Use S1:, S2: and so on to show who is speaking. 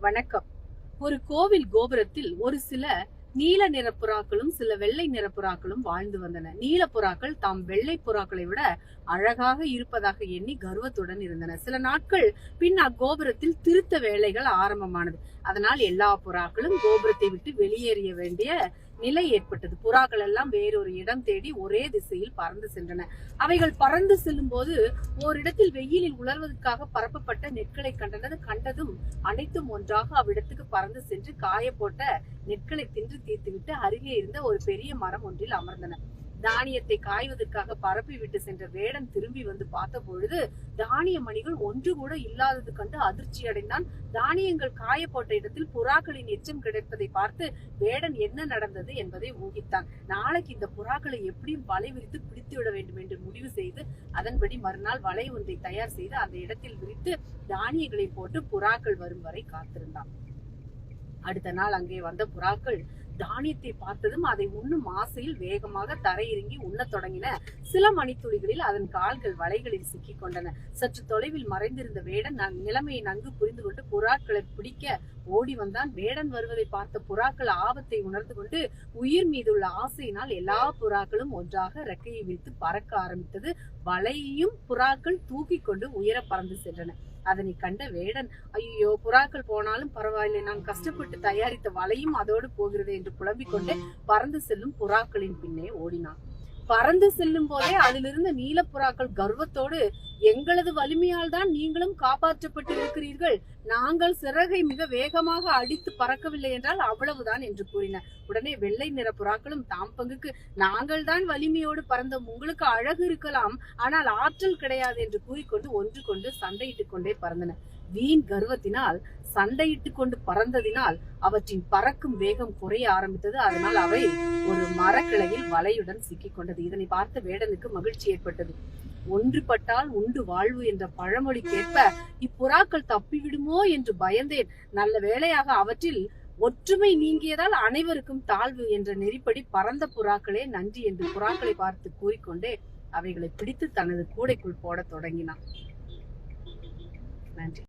S1: வணக்கம். ஒரு கோவில் கோபுரத்தில் ஒரு சில நீல நிற புறாக்களும் சில வெள்ளை நிற புறாக்களும் வாழ்ந்து வந்தன. நீல புறாக்கள் தாம் வெள்ளை புறாக்களை விட அழகாக இருப்பதாக எண்ணி கர்வத்துடன் இருந்தன. சில நாட்கள் பின் அக்கோபுரத்தில் திருத்த வேலைகள் ஆரம்பமானது. அதனால் எல்லா புறாக்களும் கோபுரத்தை விட்டு வெளியேறிய வேண்டிய நிலை ஏற்பட்டது. புறாக்கள் எல்லாம் வேறொரு இடம் தேடி ஒரே திசையில் பறந்து சென்றன. அவைகள் பறந்து செல்லும் போது ஓரிடத்தில் வெயிலில் உலர்வதற்காக பரப்பப்பட்ட நெற்களை கண்டனது. கண்டதும் அனைத்தும் ஒன்றாக அவ்விடத்துக்கு பறந்து சென்று காய போட்ட நெற்களை தின்று தீர்த்துவிட்டு அருகே இருந்த ஒரு பெரிய மரம் ஒன்றில் அமர்ந்தன. தானியத்தை காய்வதற்காக பரப்பி விட்டு சென்ற வேடன் திரும்பி வந்து பார்த்த பொழுது தானிய மணிகள் ஒன்று கூட இல்லாதது கண்டு அதிர்ச்சி அடைந்தான். தானியங்கள் காயப்போட்ட இடத்தில் புறாக்களின் எச்சம் கிடைப்பதை பார்த்து வேடன் என்ன நடந்தது என்பதை ஊகித்தான். நாளைக்கு இந்த புறாக்களை எப்படியும் வலை விரித்து பிடித்து விட வேண்டும் என்று முடிவு செய்து அதன்படி மறுநாள் வலை ஒன்றை தயார் செய்து அந்த இடத்தில் விரித்து தானியங்களை போட்டு புறாக்கள் வரும் வரை காத்திருந்தான். அடுத்த நாள் அங்கே வந்த புறாக்கள் தானியத்தை பார்த்ததும் அதை உண்ணும் ஆசையில் வேகமாக தரையிறங்கி உண்ணத் தொடங்கின சில மணித்துளிகளில் அதன் கால்கள் வலைகளில் சிக்கிக் கொண்டன. சற்று தொலைவில் மறைந்திருந்த வேடன் நிலைமையை நன்கு புரிந்து கொண்டு புறாக்களை பிடிக்க ஓடி வந்தான். வேடன் வருவதை பார்த்த புறாக்கள் ஆபத்தை உணர்ந்து கொண்டு உயிர் மீதுள்ள ஆசையினால் எல்லா புறாக்களும் ஒன்றாக ரெக்கையை விரித்து பறக்க ஆரம்பித்தது. வலையையும் புறாக்கள் தூக்கி கொண்டு உயர பறந்து சென்றன. அதனை கண்ட வேடன் ஐயோ புறாக்கள் போனாலும் பரவாயில்லை. நான் கஷ்டப்பட்டு தயாரித்த வலையும் அதோடு போகிறது என்று புலம்பிக் கொண்டே பறந்து செல்லும் புறாக்களின் பின்னே ஓடினான். பறந்து செல்லும் போதே அதிலிருந்த நீலப்புறாக்கள் கர்வத்தோடு எங்களது வலிமையால் தான் நீங்களும் காப்பாற்றப்பட்டு இருக்கிறீர்கள் நாங்கள் சிறகை மிக வேகமாக அடித்து பறக்கவில்லை என்றால் அவ்வளவுதான் என்று கூறின உடனே வெள்ளை நிற புறாக்களும் தாம் பங்குக்கு நாங்கள் தான் வலிமையோடு பறந்தோம். உங்களுக்கு அழகு இருக்கலாம். ஆனால் ஆற்றல் கிடையாது என்று கூறிக்கொண்டு ஒன்று கொண்டு சண்டையிட்டுக் கொண்டே பறந்தன வீண் கர்வத்தினால் சண்டையிட்டுக் கொண்டு பறந்ததினால் அவற்றின் பறக்கும் வேகம் குறைய ஆரம்பித்தது. அதனால் அவை ஒரு மரக்கிளையில் வலையுடன் சிக்கிக் கொண்டது. இதனை பார்த்த வேடனுக்கு மகிழ்ச்சி ஏற்பட்டது. ஒன்றுபட்டால் உண்டு வாழ்வு என்ற பழமொழிக்கேற்ப இப்புறாக்கள் தப்பிவிடுமோ? என்று பயந்தேன். நல்ல வேளையாக அவற்றில் ஒற்றுமை நீங்கியதால் அனைவருக்கும் தாழ்வு என்ற நெறிப்படி பறந்த புறாக்களே நன்றி என்று புறாக்களை பார்த்து கூறிக்கொண்டே அவைகளை பிடித்து தனது கூடைக்குள் போடத் தொடங்கினான். நன்றி.